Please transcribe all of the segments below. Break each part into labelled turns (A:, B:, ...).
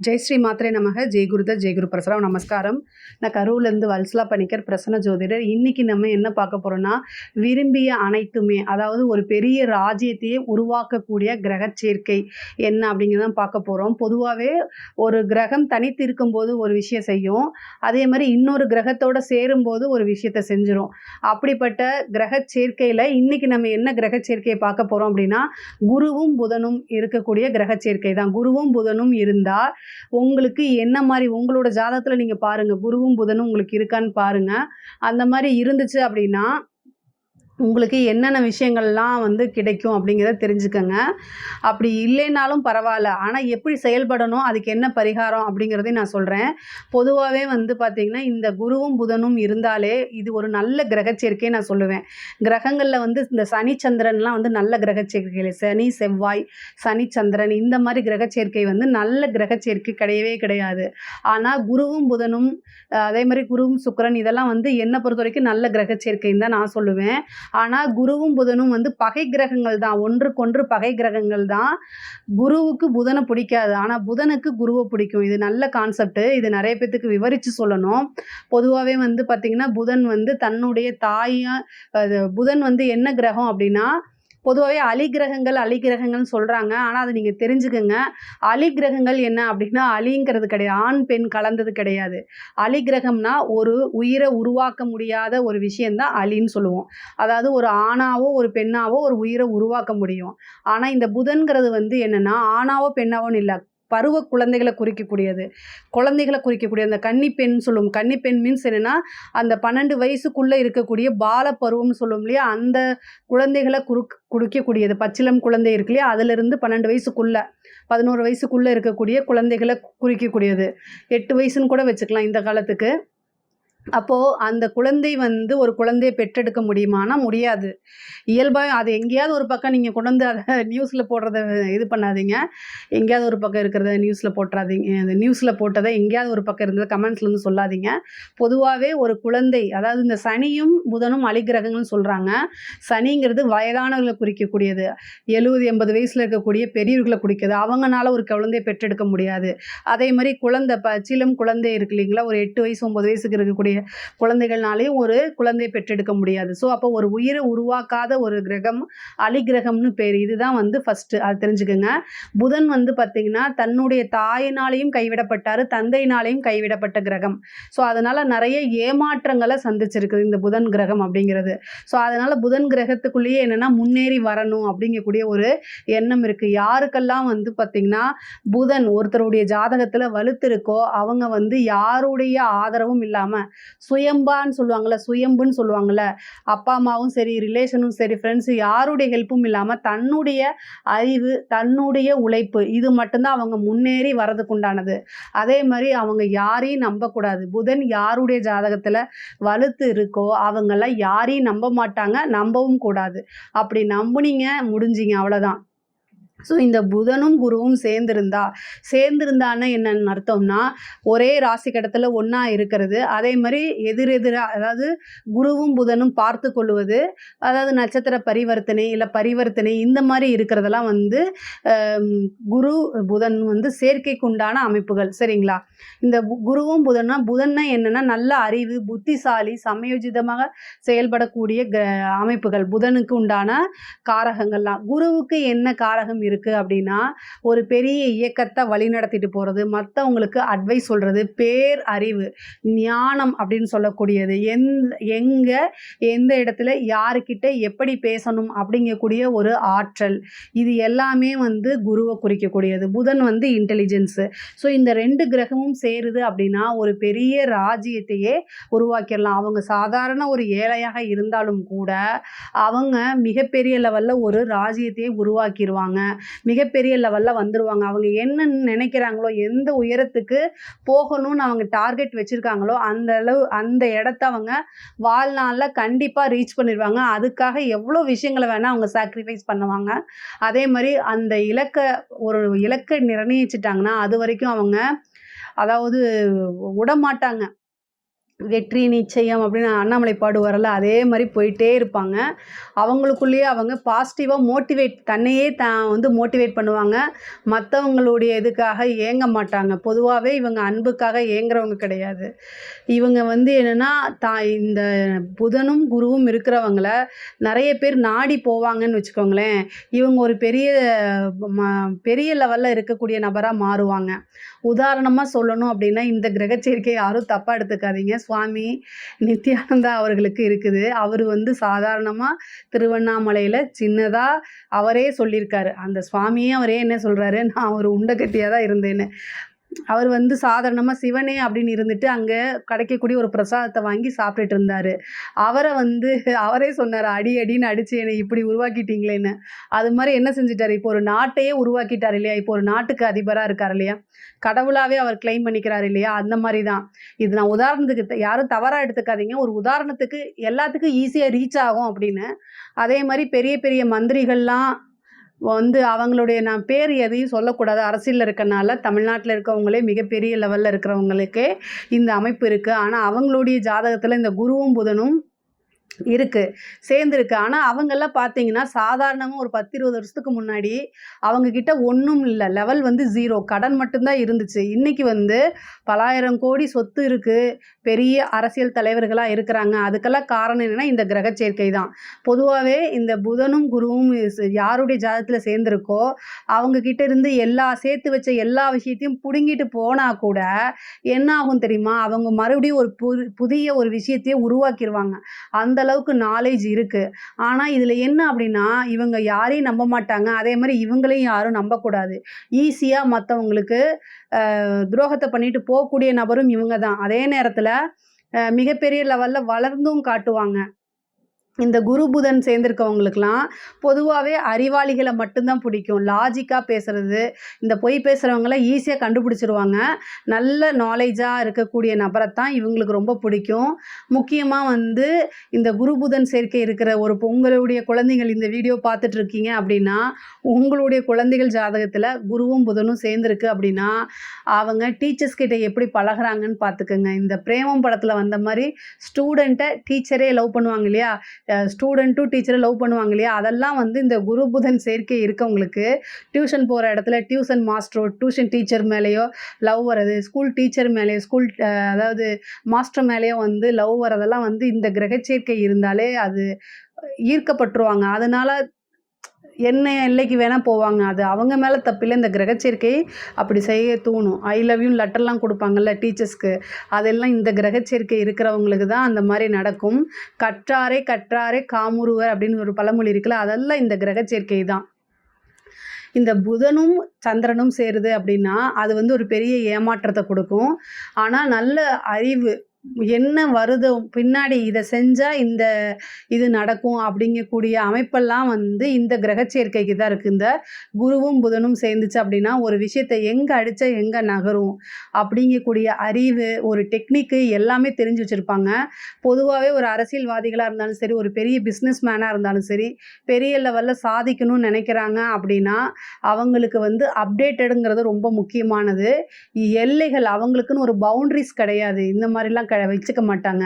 A: ஜெய் ஸ்ரீ மாத்திரை நமக. ஜெய் குருதர் ஜெய் குரு பிரசரம். நமஸ்காரம். நான் கரூர்லேருந்து வல்சலா பணிக்கர் பிரசன்ன ஜோதிடர். இன்னைக்கு நம்ம என்ன பார்க்க போகிறோம்னா விரும்பிய அனைத்துமே அதாவது ஒரு பெரிய ராஜ்யத்தையே உருவாக்கக்கூடிய கிரக சேர்க்கை என்ன அப்படிங்கிறத பார்க்க போகிறோம் பொதுவாகவே ஒரு கிரகம் தனித்து இருக்கும்போது ஒரு விஷயம் செய்யும். அதே மாதிரி இன்னொரு கிரகத்தோடு சேரும்போது ஒரு விஷயத்தை செஞ்சிடும் அப்படிப்பட்ட கிரக சேர்க்கையில் இன்னைக்கு நம்ம என்ன கிரக சேர்க்கையை பார்க்க போகிறோம் அப்படின்னா குருவும் புதனும் இருக்கக்கூடிய கிரக சேர்க்கை தான் குருவும் புதனும் இருந்தால் உங்களுக்கு என்ன மாதிரி உங்களோட ஜாதகத்தில் நீங்கள் பாருங்கள் குருவும் புதனும் உங்களுக்கு இருக்கான்னு பாருங்கள் அந்த மாதிரி இருந்துச்சு அப்படின்னா உங்களுக்கு என்னென்ன விஷயங்கள்லாம் வந்து கிடைக்கும் அப்படிங்கிறத தெரிஞ்சுக்கோங்க. அப்படி இல்லைனாலும் பரவாயில்ல. ஆனால் எப்படி செயல்படணும் அதுக்கு என்ன பரிகாரம் அப்படிங்கிறதையும் நான் சொல்கிறேன் பொதுவாகவே வந்து பார்த்திங்கன்னா இந்த குருவும் புதனும் இருந்தாலே இது ஒரு நல்ல கிரகச்சேர்க்கையை நான் சொல்லுவேன். கிரகங்களில் வந்து இந்த சனி சந்திரன்லாம் வந்து நல்ல கிரகச்சேர்க்கைகள் சனி செவ்வாய் சனி சந்திரன் இந்த மாதிரி கிரகச்சேர்க்கை வந்து நல்ல கிரகச்சேர்க்கை கிடையவே கிடையாது. ஆனால் குருவும் புதனும் அதே மாதிரி குருவும் சுக்கிரன் இதெல்லாம் வந்து என்னை பொறுத்த வரைக்கும் நல்ல கிரகச்சேர்க்கைன்னு தான் நான் சொல்லுவேன். ஆனால் குருவும் புதனும் வந்து பகை கிரகங்கள் தான். ஒன்றுக்கொன்று பகை கிரகங்கள் தான். குருவுக்கு புதனை பிடிக்காது. ஆனால் புதனுக்கு குருவை பிடிக்கும். இது நல்ல கான்செப்ட் இது நிறைய பேத்துக்கு விவரித்து சொல்லணும். பொதுவாகவே வந்து பார்த்திங்கன்னா புதன் வந்து தன்னுடைய தாயாக அது புதன் வந்து என்ன கிரகம் அப்படின்னா பொதுவாகவே அலிகிரகங்கள் அலிகிரகங்கள்னு சொல்கிறாங்க ஆனால் அதை நீங்கள் தெரிஞ்சுக்கங்க. அலிகிரகங்கள் என்ன அப்படின்னா அலிங்கிறது கிடையாது. ஆண் பெண் கலந்தது கிடையாது. அலிகிரகம்னா ஒரு உயிரை உருவாக்க முடியாத ஒரு விஷயந்தான் அலின்னு சொல்லுவோம். அதாவது ஒரு ஆணாவோ ஒரு பெண்ணாவோ ஒரு உயிரை உருவாக்க முடியும். ஆனால் இந்த புதன்கிறது வந்து என்னென்னா ஆணாவோ பெண்ணாவோன்னு இல்லை. பருவ குழந்தைகளை குறிக்கக்கூடியது. குழந்தைகளை குறிக்கக்கூடிய அந்த கன்னிப்பெண் சொல்லுவோம் கன்னிப்பெண் மீன்ஸ் என்னென்னா அந்த பன்னெண்டு வயசுக்குள்ளே இருக்கக்கூடிய பால பருவம்னு சொல்லுவோம் இல்லையா? அந்த குழந்தைகளை குறுக் குடிக்கக்கூடியது பச்சிலம் குழந்தை இருக்கு இல்லையா? அதிலிருந்து பன்னெண்டு வயசுக்குள்ளே பதினோரு வயசுக்குள்ளே இருக்கக்கூடிய குழந்தைகளை குறிக்கக்கூடியது. எட்டு வயசுன்னு கூட வச்சுக்கலாம் இந்த காலத்துக்கு. அப்போது அந்த குழந்தை வந்து ஒரு குழந்தையை பெற்றெடுக்க முடியுமானா முடியாது. இயல்பாக அது எங்கேயாவது ஒரு பக்கம் நீங்கள் கொண்டு வந்து அதை நியூஸில் போடுறத இது பண்ணாதீங்க. எங்கேயாவது ஒரு பக்கம் இருக்கிறத நியூஸில் போட்டுறாதீங்க. அந்த நியூஸில் போட்டதை எங்கேயாவது ஒரு பக்கம் இருந்ததை கமெண்ட்ஸ்லிருந்து சொல்லாதீங்க. பொதுவாகவே ஒரு குழந்தை அதாவது இந்த சனியும் புதனும் அலிகிரகங்கள்னு சொல்கிறாங்க சனிங்கிறது வயதானவர்களை குறிக்கக்கூடியது. எழுபது எண்பது வயசில் இருக்கக்கூடிய பெரியவர்களை குறிக்கிறது. அவங்கனால ஒரு குழந்தையை பெற்றெடுக்க முடியாது. அதே மாதிரி குழந்தை பச்சிலும் குழந்தை இருக்கு இல்லைங்களா? ஒரு எட்டு வயசு ஒம்பது வயசுக்கு இருக்கக்கூடிய குழந்தைகள்னாலேயும் ஒரு குழந்தை பெற்றெடுக்க முடியாது. ஸோ அப்போ ஒரு உயிரை உருவாக்காத ஒரு கிரகம் அலிகிரகம்னு பேர். இதுதான் வந்து ஃபஸ்ட்டு அது தெரிஞ்சுக்கோங்க. புதன் வந்து பார்த்திங்கன்னா தன்னுடைய தாயினாலையும் கைவிடப்பட்டார் தந்தையினாலையும் கைவிடப்பட்ட கிரகம். ஸோ அதனால் நிறைய ஏமாற்றங்களை சந்திச்சிருக்குது இந்த புதன் கிரகம் அப்படிங்கிறது. ஸோ அதனால் புதன் கிரகத்துக்குள்ளேயே என்னென்னா முன்னேறி வரணும் அப்படிங்கக்கூடிய ஒரு எண்ணம் இருக்குது யாருக்கெல்லாம் வந்து பார்த்திங்கன்னா புதன் ஒருத்தருடைய ஜாதகத்தில் வலுத்திருக்கோ அவங்க வந்து யாருடைய ஆதரவும் இல்லாமல் சுயம்பான்னு சொல்லுவாங்கள்ல சுயம்புன்னு சொல்லுவாங்கள்ல அப்பா அம்மாவும் சரி ரிலேஷனும் சரி ஃப்ரெண்ட்ஸு யாருடைய ஹெல்ப்பும் இல்லாமல் தன்னுடைய அறிவு தன்னுடைய உழைப்பு இது மட்டும்தான் அவங்க முன்னேறி வரதுக்கு உண்டானது. அதே மாதிரி அவங்க யாரையும் நம்பக்கூடாது. புதன் யாருடைய ஜாதகத்தில் வலுத்து இருக்கோ அவங்கெல்லாம் யாரையும் நம்ப மாட்டாங்க நம்பவும் கூடாது. அப்படி நம்புனீங்க முடிஞ்சிங்க அவ்வளோதான் ஸோ இந்த புதனும் குருவும் சேர்ந்திருந்தா சேர்ந்திருந்தான்னு என்னன்னு அர்த்தம்னா ஒரே ராசி கடத்தில் ஒன்றா இருக்கிறது. அதே மாதிரி எதிரெதிராக அதாவது குருவும் புதனும் பார்த்து கொள்வது அதாவது நட்சத்திர பரிவர்த்தனை இல்லை பரிவர்த்தனை இந்த மாதிரி இருக்கிறதெல்லாம் வந்து குரு புதன் வந்து சேர்க்கைக்கு உண்டான அமைப்புகள். சரிங்களா? இந்த குருவும் புதன்னா புதன்னா என்னென்னா நல்ல அறிவு புத்திசாலி சமயோஜிதமாக செயல்படக்கூடிய அமைப்புகள். புதனுக்கு உண்டான காரகங்கள்லாம். குருவுக்கு என்ன காரகம் இருக்குது அப்படின்னா ஒரு பெரிய இயக்கத்தை வழிநடத்திட்டு போகிறது மற்றவங்களுக்கு அட்வைஸ் சொல்கிறது பேர் அறிவு ஞானம் அப்படின்னு சொல்லக்கூடியது. எந் எங்கே எந்த இடத்துல யாருக்கிட்ட எப்படி பேசணும் அப்படிங்கக்கூடிய ஒரு ஆற்றல். இது எல்லாமே வந்து குருவை குறிக்கக்கூடியது. புதன் வந்து இன்டெலிஜென்ஸு ஸோ இந்த ரெண்டு கிரகமும் சேருது அப்படின்னா ஒரு பெரிய ராஜ்யத்தையே உருவாக்கிடலாம். அவங்க சாதாரண ஒரு ஏழையாக இருந்தாலும் கூட அவங்க மிகப்பெரிய லெவலில் ஒரு ராஜ்யத்தையே உருவாக்கிடுவாங்க மிகப்பெரிய லெவலில் வந்துடுவாங்க அவங்க என்ன நினைக்கிறாங்களோ எந்த உயரத்துக்கு போகணும்னு அவங்க டார்கெட் வச்சுருக்காங்களோ அந்த அளவு அந்த இடத்த அவங்க வாழ்நாளில் கண்டிப்பாக ரீச் பண்ணிடுவாங்க அதுக்காக எவ்வளோ விஷயங்களை வேணால் அவங்க சாக்ரிஃபைஸ் பண்ணுவாங்க. அதே மாதிரி அந்த இலக்கை ஒரு இலக்கை நிர்ணயிச்சிட்டாங்கன்னா அது வரைக்கும் அவங்க அதாவது விடமாட்டாங்க வெற்றி நிச்சயம் அப்படின்னு அண்ணாமலை பாடுவார்ல அதே மாதிரி போயிட்டே இருப்பாங்க. அவங்களுக்குள்ளேயே அவங்க பாசிட்டிவாக மோட்டிவேட் தன்னையே தான் வந்து மோட்டிவேட் பண்ணுவாங்க. மற்றவங்களுடைய இதுக்காக ஏங்க மாட்டாங்க. பொதுவாகவே இவங்க அன்புக்காக ஏங்குறவங்க கிடையாது. இவங்க வந்து என்னென்னா தா இந்த புதனும் குருவும் இருக்கிறவங்கள நிறைய பேர் நாடி போவாங்கன்னு வச்சுக்கோங்களேன். இவங்க ஒரு பெரிய ம பெரிய லெவலில் இருக்கக்கூடிய நபராக மாறுவாங்க. உதாரணமாக சொல்லணும் அப்படின்னா இந்த கிரகச்சேர்க்கை யாரும் தப்பாக எடுத்துக்காதீங்க. சுவாமி நித்யானந்தா அவர்களுக்கு இருக்குது. அவர் வந்து சாதாரணமாக திருவண்ணாமலையில் சின்னதாக அவரே சொல்லியிருக்காரு. அந்த சுவாமியே அவரே என்ன சொல்கிறாரு நான் ஒரு உண்டகட்டியாக தான் இருந்தேன்னு. அவர் வந்து சாதாரணமாக சிவனே அப்படின்னு இருந்துட்டு அங்கே கிடைக்கக்கூடிய ஒரு பிரசாதத்தை வாங்கி சாப்பிட்டுட்டு இருந்தார். அவரை வந்து அவரே சொன்னார் அடி அடின்னு அடித்து என்னை இப்படி உருவாக்கிட்டீங்களேன்னு. அது மாதிரி என்ன செஞ்சிட்டாரு? இப்போ ஒரு நாட்டையே உருவாக்கிட்டார் இல்லையா? இப்போ ஒரு நாட்டுக்கு அதிபராக இருக்கார் இல்லையா? கடவுளாகவே அவர் கிளைம் பண்ணிக்கிறார் இல்லையா? அந்த மாதிரி தான். இது நான் உதாரணத்துக்கு யாரும் தவறாக எடுத்துக்காதீங்க. ஒரு உதாரணத்துக்கு எல்லாத்துக்கும் ஈஸியாக ரீச் ஆகும் அப்படின்னு. அதே மாதிரி பெரிய பெரிய மந்திரிகள்லாம் வந்து அவங்களுடைய நான் பேர் எதையும் சொல்லக்கூடாது. அரசியலில் இருக்கனால தமிழ்நாட்டில் இருக்கவங்களே மிகப்பெரிய லெவலில் இருக்கிறவங்களுக்கே இந்த அமைப்பு இருக்குது ஆனால் அவங்களுடைய ஜாதகத்தில் இந்த குருவும் புதனும் இருக்குது சேர்ந்துருக்கு. ஆனால் அவங்கெல்லாம் பார்த்தீங்கன்னா சாதாரணமாக ஒரு பத்து இருபது வருஷத்துக்கு முன்னாடி அவங்க கிட்ட ஒன்றும் இல்லை. லெவல் வந்து ஜீரோ கடன் மட்டும்தான் இருந்துச்சு. இன்னைக்கு வந்து பலாயிரம் கோடி சொத்து இருக்குது பெரிய அரசியல் தலைவர்களாக இருக்கிறாங்க. அதுக்கெல்லாம் காரணம் என்னென்னா இந்த கிரக சேர்க்கை தான். பொதுவாகவே இந்த புதனும் குருவும் யாருடைய ஜாதகத்தில் சேர்ந்துருக்கோ அவங்க கிட்ட இருந்து எல்லா சேர்த்து வச்ச எல்லா விஷயத்தையும் பிடுங்கிட்டு போனால் கூட என்ன ஆகும் தெரியுமா? அவங்க மறுபடியும் ஒரு புது புதிய ஒரு விஷயத்தையே உருவாக்கிடுவாங்க அந்த அளவுக்கு நாலேஜ் இருக்குது ஆனால் இதில் என்ன அப்படின்னா இவங்க யாரையும் நம்ப மாட்டாங்க. அதே மாதிரி இவங்களையும் யாரும் நம்பக்கூடாது. ஈஸியாக மற்றவங்களுக்கு துரோகத்தை பண்ணிட்டு போகக்கூடிய நபரும் இவங்க தான். அதே நேரத்தில் மிகப்பெரிய லெவலில் வளர்ந்தும் காட்டுவாங்க. இந்த குரு புதன் சேர்ந்துருக்கவங்களுக்கெல்லாம் பொதுவாகவே அறிவாளிகளை மட்டும்தான் பிடிக்கும். லாஜிக்காக பேசுகிறது இந்த பொய் பேசுகிறவங்கள ஈஸியாக கண்டுபிடிச்சிருவாங்க. நல்ல நாலேஜாக இருக்கக்கூடிய நபரை தான் இவங்களுக்கு ரொம்ப பிடிக்கும். முக்கியமாக வந்து இந்த குரு புதன் சேர்க்கை இருக்கிற ஒரு உங்களுடைய குழந்தைகள் இந்த வீடியோ பார்த்துட்ருக்கீங்க அப்படின்னா உங்களுடைய குழந்தைகள் ஜாதகத்தில் குருவும் புதனும் சேர்ந்துருக்கு அப்படின்னா அவங்க டீச்சர்ஸ் கிட்ட எப்படி பழகுறாங்கன்னு பார்த்துக்கோங்க. இந்த பிரேமம் படத்தில் வந்த மாதிரி ஸ்டூடெண்ட்டை டீச்சரே லவ் பண்ணுவாங்க இல்லையா? ஸ்டூடெண்ட்டும் டீச்சரை லவ் பண்ணுவாங்க இல்லையா? அதெல்லாம் வந்து இந்த குரு புதன் சேர்க்கை இருக்கவங்களுக்கு டியூஷன் போகிற இடத்துல டியூஷன் மாஸ்டரோ டியூஷன் டீச்சர் மேலேயோ லவ் வர்றது ஸ்கூல் டீச்சர் மேலேயோ ஸ்கூல் அதாவது மாஸ்டர் மேலேயோ வந்து லவ் வரதெல்லாம் வந்து இந்த கிரகச்சேர்க்கை இருந்தாலே அது ஈர்க்கப்பட்டுருவாங்க. அதனால என்ன எல்லைக்கு வேணால் போவாங்க. அது அவங்க மேலே தப்பில்லை. இந்த கிரகச்சேர்க்கை அப்படி செய்ய தூணும். ஐ லவ் யூ லெட்டர்லாம் கொடுப்பாங்கல்ல டீச்சர்ஸ்க்கு அதெல்லாம் இந்த கிரகச்சேர்க்கை இருக்கிறவங்களுக்கு தான் அந்த மாதிரி நடக்கும். கற்றாரே கற்றாரே காமுருவர் அப்படின்னு ஒரு பழமொழி இருக்குல்ல அதெல்லாம் இந்த கிரகச்சேர்க்கை தான். இந்த புதனும் சந்திரனும் சேருது அப்படின்னா அது வந்து ஒரு பெரிய ஏமாற்றத்தை கொடுக்கும். ஆனால் நல்ல அறிவு என்ன வருதோ? பின்னாடி இதை செஞ்சால் இந்த இது நடக்கும் அப்படிங்கக்கூடிய அமைப்பெல்லாம் வந்து இந்த கிரகச்சேர்க்கைக்கு தான் இருக்குது இந்த குருவும் புதனும் சேர்ந்துச்சு அப்படின்னா ஒரு விஷயத்தை எங்கே அடித்தா எங்கே நகரும்? அப்படிங்கக்கூடிய அறிவு ஒரு டெக்னிக்கு எல்லாமே தெரிஞ்சு வச்சுருப்பாங்க. பொதுவாகவே ஒரு அரசியல்வாதிகளாக இருந்தாலும் சரி ஒரு பெரிய பிஸ்னஸ் மேனாக இருந்தாலும் சரி பெரிய லெவலில் சாதிக்கணும்னு நினைக்கிறாங்க அப்படின்னா அவங்களுக்கு வந்து அப்டேட்டடுங்கிறது ரொம்ப முக்கியமானது. எல்லைகள் அவங்களுக்குன்னு ஒரு பவுண்ட்ரிஸ் கிடையாது. இந்த மாதிரிலாம் க வச்சுக்க மாட்டாங்க.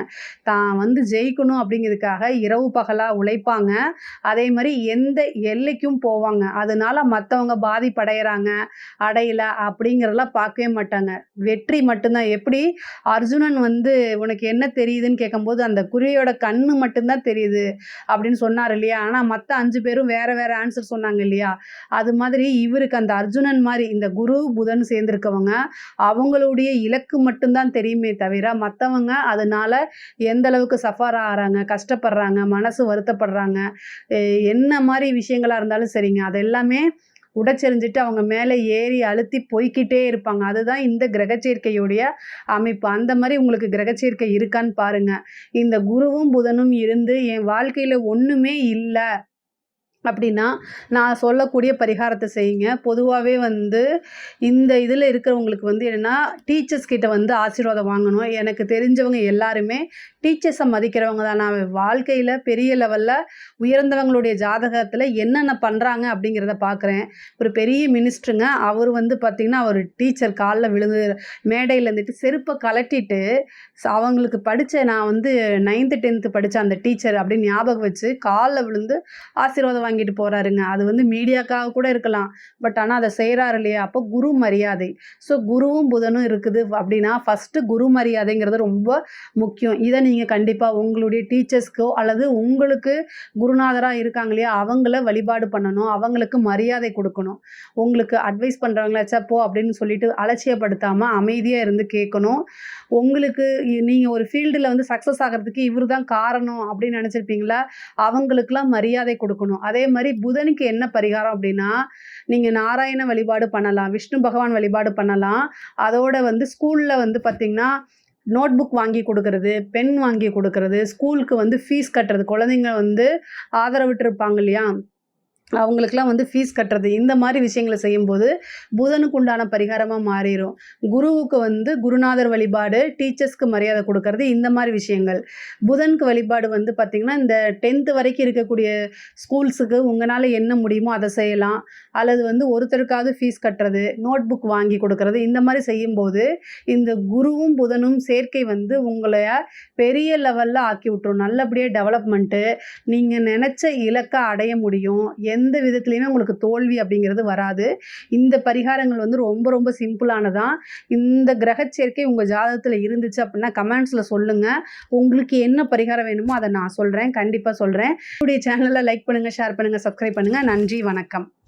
A: தான் வந்து ஜெயிக்கணும் அப்படிங்கிறதுக்காக இரவு பகலாக உழைப்பாங்க. அதே மாதிரி எந்த எல்லைக்கும் போவாங்க. அதனால மற்றவங்க பாதிப்படைகிறாங்க அடையல அப்படிங்கிறதெல்லாம் பார்க்கவே மாட்டாங்க. வெற்றி மட்டும்தான். எப்படி? அர்ஜுனன் வந்து உனக்கு என்ன தெரியுதுன்னு கேட்கும்போது அந்த குருவியோட கண்ணு மட்டும்தான் தெரியுது அப்படின்னு சொன்னார் இல்லையா? ஆனால் மற்ற அஞ்சு பேரும் வேற வேற ஆன்சர் சொன்னாங்க இல்லையா? அது மாதிரி இவருக்கு அந்த அர்ஜுனன் மாதிரி இந்த குரு புதன் சேர்ந்திருக்கவங்க அவங்களுடைய இலக்கு மட்டும்தான் தெரியுமே தவிர மற்றவங்க அதனால எந்த அளவுக்கு சஃபார் ஆகிறாங்க கஷ்டப்படுறாங்க மனசு வருத்தப்படுறாங்க என்ன மாதிரி விஷயங்களாக இருந்தாலும் சரிங்க. அது எல்லாமே உடைச்செறிஞ்சிட்டு அவங்க மேலே ஏறி அழுத்தி போய்க்கிட்டே இருப்பாங்க. அதுதான் இந்த கிரகச்சேர்க்கையுடைய அமைப்பு. அந்த மாதிரி உங்களுக்கு கிரகச்சேர்க்கை இருக்கான்னு பாருங்கள் இந்த குருவும் புதனும் இருந்து என் வாழ்க்கையில் ஒன்றுமே இல்லை. அப்படின்னா நான் சொல்லக்கூடிய பரிகாரத்தை செய்யுங்க. பொதுவாகவே வந்து இந்த இதில் இருக்கிறவங்களுக்கு வந்து என்னென்னா டீச்சர்ஸ் கிட்ட வந்து ஆசீர்வாதம் வாங்கணும். எனக்கு தெரிஞ்சவங்க எல்லாருமே டீச்சர்ஸை மதிக்கிறவங்க தான். நான் வாழ்க்கையில் பெரிய லெவலில் உயர்ந்தவங்களுடைய ஜாதகத்தில் என்னென்ன பண்ணுறாங்க அப்படிங்கிறத பார்க்குறேன் ஒரு பெரிய மினிஸ்டருங்க. அவர் வந்து பார்த்திங்கன்னா அவர் டீச்சர் காலில் விழுந்து மேடையில் இருந்துட்டு செருப்பை கலட்டிட்டு அவங்களுக்கு படித்த நான் வந்து நைன்த்து டென்த்து படித்த அந்த டீச்சர் அப்படின்னு ஞாபகம் வச்சு காலில் விழுந்து ஆசீர்வாதம் வாங்கிட்டு போகிறாருங்க அது வந்து மீடியாக்காக கூட இருக்கலாம். பட் ஆனால் அதை செய்கிறாரு இல்லையா? அப்போ குரு மரியாதை. ஸோ குருவும் புதனும் இருக்குது அப்படின்னா ஃபஸ்ட்டு குரு மரியாதைங்கிறது ரொம்ப முக்கியம். இதை நீங்கள் நீங்கள் கண்டிப்பாக உங்களுடைய டீச்சர்ஸ்க்கோ அல்லது உங்களுக்கு குருநாதராக இருக்காங்க இல்லையா அவங்கள வழிபாடு பண்ணணும். அவங்களுக்கு மரியாதை கொடுக்கணும். உங்களுக்கு அட்வைஸ் பண்ணுறவங்களாச்சா போ அப்படின்னு சொல்லிட்டு அலட்சியப்படுத்தாமல் அமைதியாக இருந்து கேட்கணும். உங்களுக்கு நீங்கள் ஒரு ஃபீல்டில் வந்து சக்ஸஸ் ஆகிறதுக்கு இவர் தான் காரணம் அப்படின்னு நினச்சிருப்பீங்களா? அவங்களுக்குலாம் மரியாதை கொடுக்கணும். அதே மாதிரி புதனுக்கு என்ன பரிகாரம் அப்படின்னா நீங்கள் நாராயண வழிபாடு பண்ணலாம் விஷ்ணு பகவான் வழிபாடு பண்ணலாம். அதோட வந்து ஸ்கூலில் வந்து பார்த்திங்கன்னா நோட் புக் வாங்கி கொடுக்கறது பென் வாங்கி கொடுக்கறது ஸ்கூலுக்கு வந்து ஃபீஸ் கட்டுறது குழந்தைங்க வந்து ஆதரவிட்டு இருப்பாங்க இல்லையா? அவங்களுக்குலாம் வந்து ஃபீஸ் கட்டுறது இந்த மாதிரி விஷயங்களை செய்யும்போது புதனுக்கு உண்டான பரிகாரமாக மாறிடும் குருவுக்கு வந்து குருநாதர் வழிபாடு டீச்சர்ஸ்க்கு மரியாதை கொடுக்கறது இந்த மாதிரி விஷயங்கள். புதனுக்கு வழிபாடு வந்து பார்த்திங்கன்னா இந்த டென்த்து வரைக்கும் இருக்கக்கூடிய ஸ்கூல்ஸுக்கு உங்களால் என்ன முடியுமோ அதை செய்யலாம். அல்லது வந்து ஒருத்தருக்காவது ஃபீஸ் கட்டுறது நோட் புக் வாங்கி கொடுக்கறது இந்த மாதிரி செய்யும்போது இந்த குருவும் புதனும் சேர்க்கை வந்து உங்களை பெரிய லெவலில் ஆக்கி விட்டுரும். நல்லபடியாக டெவலப்மெண்ட்டு நீங்கள் நினச்ச இலக்கை அடைய முடியும். எந்த விதத்துலையுமே உங்களுக்கு தோல்வி அப்படிங்கிறது வராது. இந்த பரிகாரங்கள் வந்து ரொம்ப ரொம்ப சிம்பிளானதான் இந்த கிரகச்சேர்க்கை உங்கள் ஜாதகத்தில் இருந்துச்சு அப்படின்னா கமெண்ட்ஸில் சொல்லுங்கள் உங்களுக்கு என்ன பரிகாரம் வேணுமோ அதை நான் சொல்கிறேன் கண்டிப்பாக சொல்கிறேன் என்னுடைய சேனலில் லைக் பண்ணுங்கள் ஷேர் பண்ணுங்கள் சப்ஸ்கிரைப் பண்ணுங்கள் நன்றி வணக்கம்.